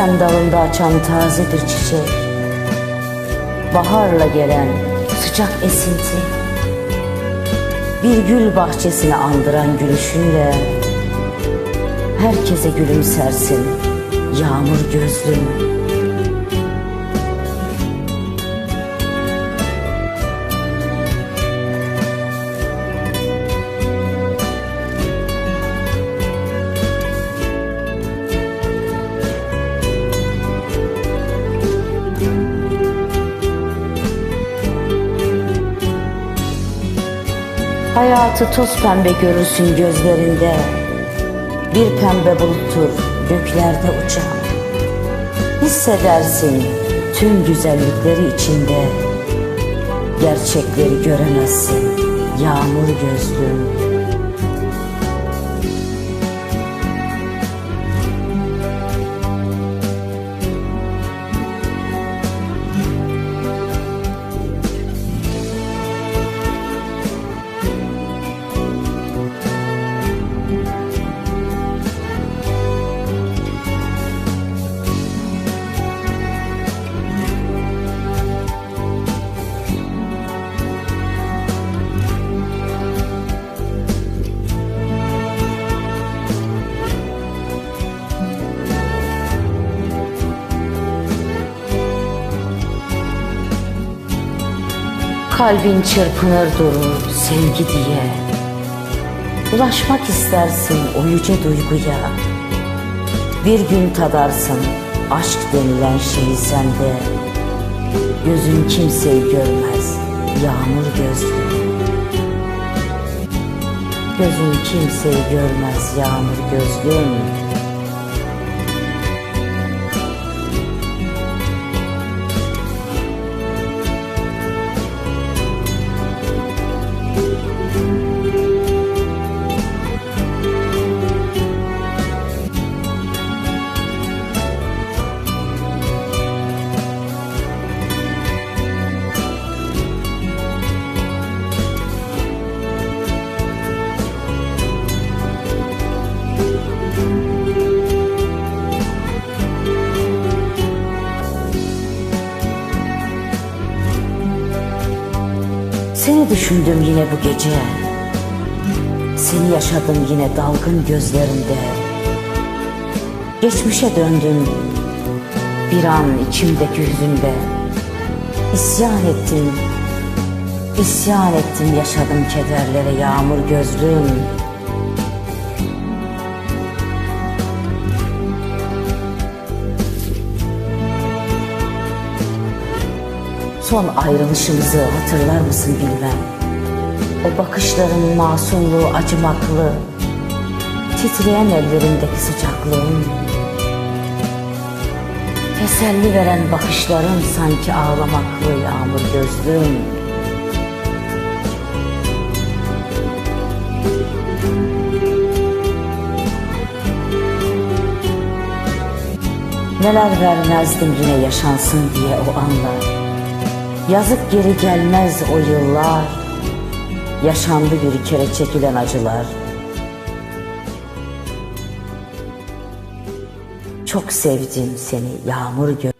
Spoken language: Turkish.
Sen dalında açan taze bir çiçek Baharla gelen sıcak esinti Bir gül bahçesini andıran gülüşünle Herkese gülümsersin yağmur gözlüm Hayatı toz pembe görürsün gözlerinde. Bir pembe buluttur göklerde uçan. Hissedersin tüm güzellikleri içinde. Gerçekleri göremezsin yağmur gözlüm Kalbin çırpınır durur sevgi diye. Ulaşmak istersin o yüce duyguya. Bir gün tadarsın aşk denilen şeyi sende. Gözün kimseyi görmez yağmur gözlü Gözün kimseyi görmez yağmur gözlüm Seni düşündüm yine bu gece. Seni yaşadım yine dalgın gözlerinde Geçmişe döndüm Bir an içimdeki hüzünde İsyan ettim İsyan ettim yaşadım kederlere yağmur gözlüm Son ayrılışımızı hatırlar mısın bilmem. O bakışların masumluğu acımaklı, titreyen ellerindeki sıcaklığın, teselli veren bakışların sanki ağlamaklı yağmur gözlüm. Neler vermezdim yine yaşansın diye o anlar. Yazık geri gelmez o yıllar. Yaşandı bir kere çekilen acılar. Çok sevdim seni yağmur gö